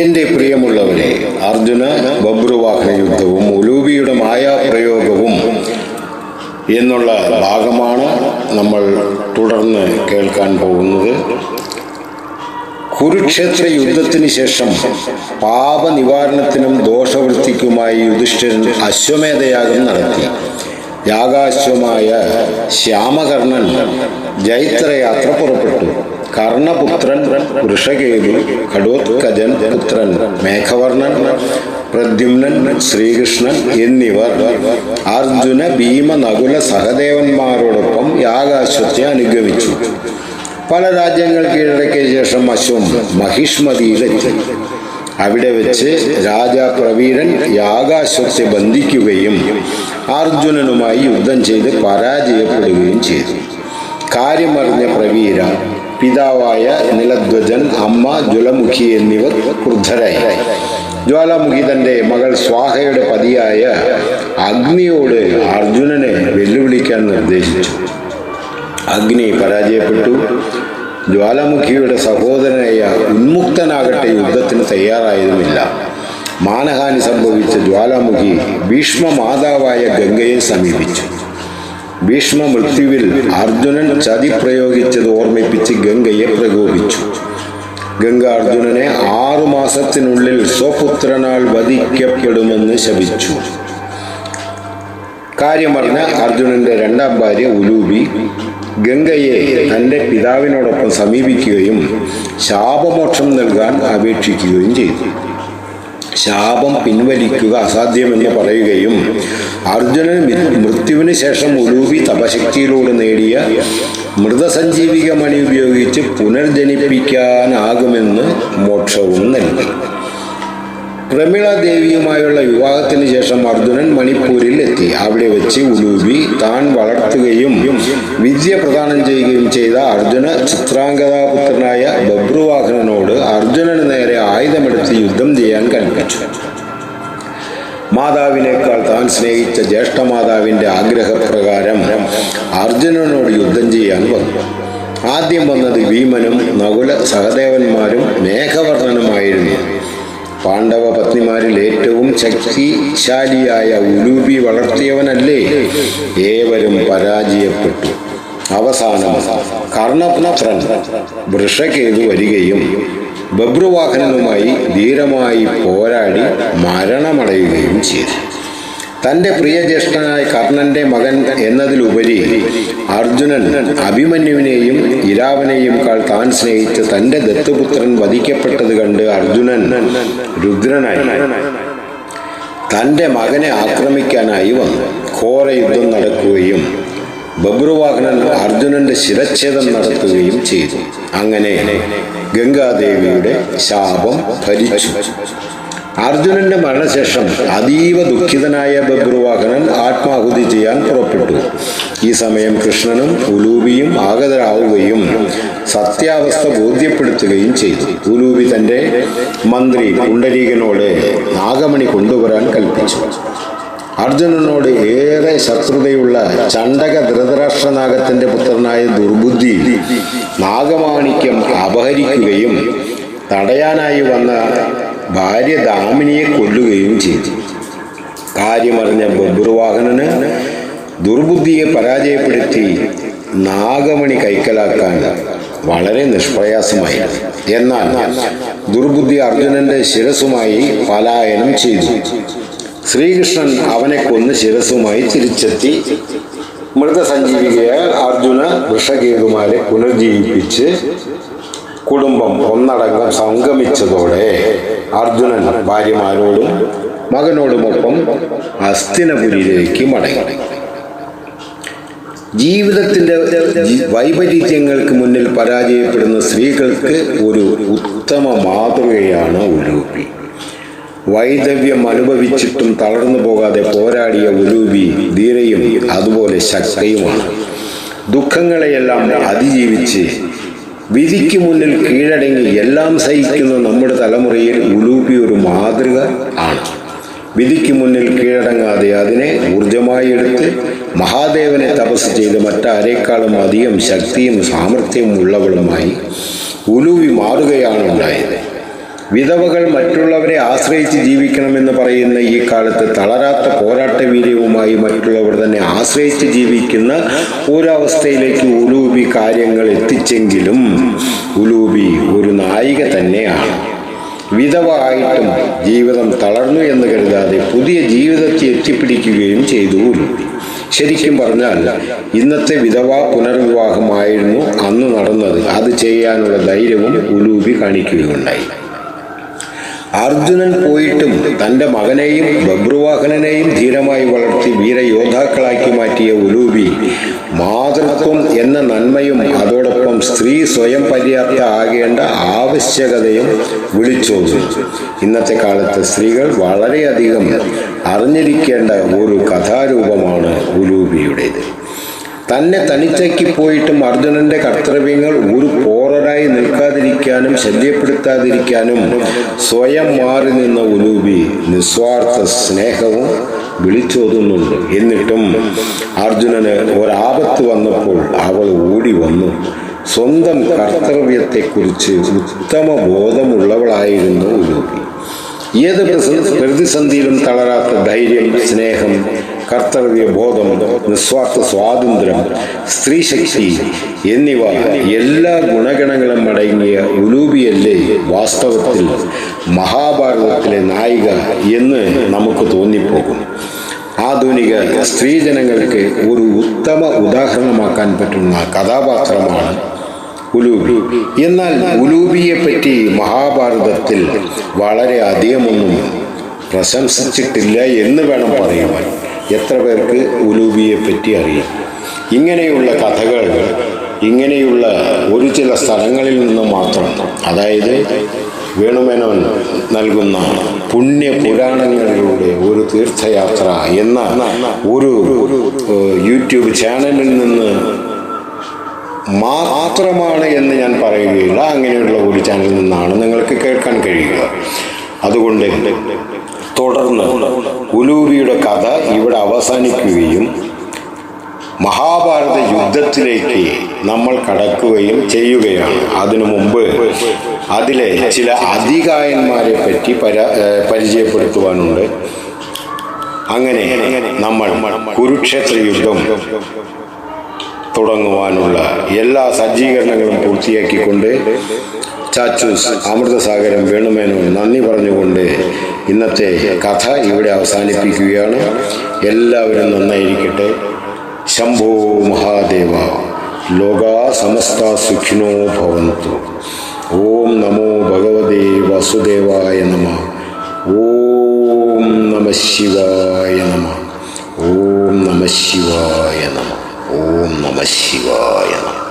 എന്റെ പ്രിയമുള്ളവരെ അർജുന ബബ്രുവാഹന യുദ്ധവും ഉലൂബിയുടെ മായാപ്രയോഗവും എന്നുള്ള ഭാഗമാണ് നമ്മൾ തുടർന്ന് കേൾക്കാൻ പോകുന്നത്. കുരുക്ഷേത്ര യുദ്ധത്തിന് ശേഷം പാപനിവാരണത്തിനും ദോഷവൃത്തിക്കുമായി യുധിഷ്ഠിരൻ അശ്വമേധയാഗം നടത്തി. യാഗാശ്വമായ ശ്യാമകർണൻ ജൈത്രയാത്ര പുറപ്പെട്ടു. കർണപുത്രൻ വൃഷകേതു കടോത്കജൻ പുത്രൻ മേഘവർണൻ പ്രദ്യുമ്നൻ ശ്രീകൃഷ്ണൻ എന്നിവർ. അർജുന ഭീമ നകുല സഹദേവന്മാരോടൊപ്പം യാഗാശ്വത്തെ അനുഗമിച്ചു. പല രാജ്യങ്ങൾ കീഴടക്കിയ ശേഷം അശ്വം മഹിഷ്മതിയിലെത്തി. അവിടെ വെച്ച് രാജാ പ്രവീരൻ യാഗാശ്വത്തെ ബന്ധിക്കുകയും അർജുനനുമായി യുദ്ധം ചെയ്ത് പരാജയപ്പെടുകയും ചെയ്തു. കാര്യമറിഞ്ഞ പ്രവീര പിതാവായ നിലധ്വജൻ അമ്മ ജ്വലമുഖി എന്നിവർ ക്രുദ്ധരായി. ജ്വാലാമുഖി തന്റെ മകൾ സ്വാഹയുടെ പതിയായ അഗ്നിയോട് അർജുനനെ വെല്ലുവിളിക്കാൻ നിർദ്ദേശിച്ചു. അഗ്നി പരാജയപ്പെട്ടു. ജ്വാലാമുഖിയുടെ സഹോദരനായ ഉന്മുക്തനാകട്ടെ യുദ്ധത്തിന് തയ്യാറായതുമില്ല. മാനഹാനി സംഭവിച്ച ജ്വാലാമുഖി ഭീഷ്മ മാതാവായ ഗംഗയെ സമീപിച്ചു. ഭീഷ്മ മൃത്യുവിൽ അർജുനൻ ചതി പ്രയോഗിച്ചത് ഓർമ്മിപ്പിച്ച് മാസത്തിനുള്ളിൽ സ്വപുത്രനാൽ വധിക്കപ്പെടുമെന്ന് ശപിച്ചു. കാര്യം പറഞ്ഞ അർജുനന്റെ രണ്ടാം ഭാര്യ ഉലൂബി ഗംഗയെ തന്റെ പിതാവിനോടൊപ്പം സമീപിക്കുകയും ശാപമോക്ഷം നൽകാൻ അപേക്ഷിക്കുകയും ചെയ്തു. ശാപം പിൻവലിക്കുക അസാധ്യമെന്ന് പറയുകയും അർജുനൻ മൃത്യുവിന് ശേഷം ഉരൂപി തപശക്തിയിലൂടെ നേടിയ മൃതസഞ്ജീവിക മണി ഉപയോഗിച്ച് പുനർജനിപ്പിക്കാനാകുമെന്ന് മോക്ഷവും നൽകി. പ്രമിള ദേവിയുമായുള്ള വിവാഹത്തിന് ശേഷം അർജുനൻ മണിപ്പൂരിൽ എത്തി. അവിടെ വെച്ച് ഉലൂബി താൻ വളർത്തുകയും വിദ്യ പ്രദാനം ചെയ്യുകയും ചെയ്ത അർജുന ചിത്രാംഗതാപുത്രനായ ബബ്രുവാഹനനോട് അർജുനന് നേരെ ആയുധമെടുത്ത് യുദ്ധം ചെയ്യാൻ കൽപ്പിച്ചു. മാതാവിനേക്കാൾ താൻ സ്നേഹിച്ച ജ്യേഷ്ഠമാതാവിന്റെ ആഗ്രഹപ്രകാരം അർജുനനോട് യുദ്ധം ചെയ്യാൻ വന്നു. ആദ്യം വന്നത് ഭീമനും നകുല സഹദേവന്മാരും മേഘവർണനുമായിരുന്നു. പാണ്ഡവ പത്നിമാരിൽ ഏറ്റവും ശക്തിശാലിയായ ഉലൂപി വളർത്തിയവനല്ലേ? ഏവരും പരാജയപ്പെട്ടു. അവസാനം കർണപുത്രൻ വൃഷകേതു വരികയും ബബ്രുവാഹനനുമായി ധീരമായി പോരാടി മരണമടയുകയും ചെയ്തു. തന്റെ പ്രിയ പ്രിയജ്യേഷ്ഠനായ കർണന്റെ മകൻ എന്നതിലുപരി അർജുനൻ അഭിമന്യുവിനെയും ഇരാവനെയും കാൾ താൻ സ്നേഹിച്ച് തന്റെ ദത്തുപുത്രൻ വധിക്കപ്പെട്ടത് കണ്ട് അർജുനൻ രുദ്രനായി. തന്റെ മകനെ ആക്രമിക്കാനായി വന്നു ഘോര യുദ്ധം നടക്കുകയും ബബ്രുവാഹനൻ അർജുനന്റെ ശിരച്ഛേദം നടത്തുകയും ചെയ്തു. അങ്ങനെ ഗംഗാദേവിയുടെ ശാപം ഭരിച്ചു അർജുനന്റെ മരണശേഷം അതീവ ദുഃഖിതനായ ബബ്രുവാഹനൻ ആത്മാഹുതി ചെയ്യാൻ പുറപ്പെട്ടു. ഈ സമയം കൃഷ്ണനും ഉലൂബിയും ആഗതരാവുകയും സത്യാവസ്ഥ ബോധ്യപ്പെടുത്തുകയും ചെയ്തു. ഉലൂബി തന്റെ മന്ത്രി പുണ്ടരീകനോട് നാഗമണി കൊണ്ടുവരാൻ കൽപ്പിച്ചു. അർജുനനോട് ഏറെ ശത്രുതയുള്ള ചണ്ടക ധൃതരാഷ്ട്രനാഗത്തിന്റെ പുത്രനായ ദുർബുദ്ധി നാഗമാണിക്യം അപഹരിക്കുകയും തടയാനായി വന്ന ഭാര്യ ദാമിനിയെ കൊല്ലുകയും ചെയ്തു. കാര്യമറിഞ്ഞ ബബ്രുവാഹനന് ദുർബുദ്ധിയെ പരാജയപ്പെടുത്തി നാഗമണി കൈക്കലാക്കാൻ വളരെ നിഷ്പ്രയാസമായിരുന്നു. എന്നാൽ ദുർബുദ്ധി അർജുനന്റെ ശിരസുമായി പലായനം ചെയ്തു. ശ്രീകൃഷ്ണൻ അവനെ കൊന്ന് ശിരസുമായി തിരിച്ചെത്തി. മൃതസഞ്ജീവികയാൽ അർജുന വൃഷകേതുമാരെ പുനർജീവിപ്പിച്ച് കുടുംബം ഒന്നടങ്കം സംഗമിച്ചതോടെ അർജുനൻ ഭാര്യമാരോടും മകനോടുമൊപ്പം അസ്ഥിനപുരിയിലേക്ക് മടങ്ങി. ജീവിതത്തിന്റെ വൈപരീത്യങ്ങൾക്ക് മുന്നിൽ പരാജയപ്പെടുന്ന സ്ത്രീകൾക്ക് ഒരു ഉത്തമ മാതൃകയാണ് ഉലൂബി. വൈദവ്യം അനുഭവിച്ചിട്ടും തളർന്നു പോകാതെ പോരാടിയ ഉലൂബി ധീരയും അതുപോലെ ശക്തയുമാണ്. ദുഃഖങ്ങളെയെല്ലാം അതിജീവിച്ച് വിധിക്ക് മുന്നിൽ കീഴടങ്ങി എല്ലാം സഹിക്കുന്ന നമ്മുടെ തലമുറയിൽ ഉലൂപി ഒരു മാതൃക ആണ്. വിധിക്ക് മുന്നിൽ കീഴടങ്ങാതെ അതിനെ ഊർജമായി എടുത്ത് മഹാദേവനെ തപസ് ചെയ്ത് മറ്റാരേക്കാളും അധികം ശക്തിയും സാമർഥ്യവും ഉള്ളവളുമായി ഉലൂവി മാറുകയാണ് ഉണ്ടായത്. വിധവകൾ മറ്റുള്ളവരെ ആശ്രയിച്ച് ജീവിക്കണമെന്ന് പറയുന്ന ഈ കാലത്ത് തളരാത്ത പോരാട്ട വീര്യവുമായി മറ്റുള്ളവർ തന്നെ ആശ്രയിച്ച് ജീവിക്കുന്ന ഒരവസ്ഥയിലേക്ക് ഉലൂബി കാര്യങ്ങൾ എത്തിച്ചെങ്കിലും ഉലൂബി ഒരു നായിക തന്നെയാണ്. വിധവ ആയിട്ടും ജീവിതം തളർന്നു എന്ന് കരുതാതെ പുതിയ ജീവിതത്തെ എത്തിപ്പിടിക്കുകയും ചെയ്തു. ശരിക്കും പറഞ്ഞാൽ ഇന്നത്തെ വിധവ പുനർവിവാഹമായിരുന്നു അന്ന് നടന്നത്. അത് ചെയ്യാനുള്ള ധൈര്യവും ഉലൂബി കാണിക്കുകയുണ്ടായി. അർജുനൻ പോയിട്ടും തന്റെ മകനെയും ബബ്രുവാഹനനെയും ധീരമായി വളർത്തി വീരയോദ്ധാക്കളാക്കി മാറ്റിയ ഉലൂബി മാതൃത്വം എന്ന നന്മയും അതോടൊപ്പം സ്ത്രീ സ്വയം പര്യാപ്ത ആകേണ്ട ആവശ്യകതയും വിളിച്ചോതു ഇന്നത്തെ കാലത്ത് സ്ത്രീകൾ വളരെയധികം അറിഞ്ഞിരിക്കേണ്ട ഒരു കഥാരൂപമാണ് ഉലൂബിയുടേത്. തന്നെ തനിച്ചക്കി പോയിട്ടും അർജുനന്റെ കർത്തവ്യങ്ങൾ ഒരു പോറരായി നിൽക്കാതിരിക്കാനും ശല്യപ്പെടുത്താതിരിക്കാനും സ്വയം മാറി നിന്ന ഉലൂബി നിസ്വാർത്ഥ സ്നേഹവും വിളിച്ചോതുന്നുണ്ട്. എന്നിട്ടും അർജുനന് ഒരാപത്ത് വന്നപ്പോൾ അവൾ ഓടി വന്നു. സ്വന്തം കർത്തവ്യത്തെക്കുറിച്ച് ഉത്തമ ബോധമുള്ളവളായിരുന്നു ഉലൂബി. ഏത് പ്രതിസന്ധിയിലും തളരാത്ത ധൈര്യം സ്നേഹം കർത്തവ്യബോധം നിസ്വാർത്ഥ സ്വാതന്ത്ര്യം സ്ത്രീശക്തി എന്നിവ എല്ലാ ഗുണഗണങ്ങളും അടങ്ങിയ ഉലൂബിയല്ലേ വാസ്തവത്തിൽ മഹാഭാരതത്തിലെ നായിക എന്ന് നമുക്ക് തോന്നിപ്പോകും. ആധുനിക സ്ത്രീജനങ്ങൾക്ക് ഒരു ഉത്തമ ഉദാഹരണമാക്കാൻ പറ്റുന്ന കഥാപാത്രമാണ് ഉലൂബി. എന്നാൽ ഉലൂബിയെ പറ്റി മഹാഭാരതത്തിൽ വളരെ അധികമൊന്നും പ്രശംസിച്ചിട്ടില്ല എന്ന് വേണം പറയുവാൻ. എത്ര പേർക്ക് ഉലൂബിയെ പറ്റി അറിയാം? ഇങ്ങനെയുള്ള കഥകൾ ഇങ്ങനെയുള്ള ഒരു ചില സ്ഥലങ്ങളിൽ നിന്ന് മാത്രം അതായത് വേണുമേനോൻ നൽകുന്ന പുണ്യ പുരാണങ്ങളിലൂടെ ഒരു തീർത്ഥയാത്ര എന്ന ഒരു യൂട്യൂബ് ചാനലിൽ നിന്ന് മാത്രമാണ് എന്ന് ഞാൻ പറയുകയില്ല. അങ്ങനെയുള്ള ഒരു ചാനലിൽ നിന്നാണ് നിങ്ങൾക്ക് കേൾക്കാൻ കഴിയുക. അതുകൊണ്ട് തുടർന്ന് ഉലൂബിയുടെ കഥ ഇവിടെ അവസാനിക്കുകയും മഹാഭാരത യുദ്ധത്തിലേക്ക് നമ്മൾ കടക്കുകയും ചെയ്യുകയാണ്. അതിനു മുമ്പ് അതിലെ ചില അധികായന്മാരെ പറ്റി പരിചയപ്പെടുത്തുവാനുണ്ട്. അങ്ങനെ നമ്മൾ കുരുക്ഷേത്ര യുദ്ധം തുടങ്ങുവാനുള്ള എല്ലാ സജ്ജീകരണങ്ങളും പൂർത്തിയാക്കിക്കൊണ്ട് ചാച്ചൂസ് അമൃതസാഗരം വേണുമേനോൻ നന്ദി പറഞ്ഞുകൊണ്ട് ഇന്നത്തെ കഥ ഇവിടെ അവസാനിപ്പിക്കുകയാണ്. എല്ലാവരും നന്നായിരിക്കട്ടെ. ശംഭോ മഹാദേവ. ലോകാ സമസ്ത സുഖിനോ ഭവന്തു. ഓം നമോ ഭഗവതേ വസുദേവായ നമ. ഓം നമ ശിവായ നമ. ഓം നമ ശിവായ നമ. ഓം നമ ശിവായ നമ.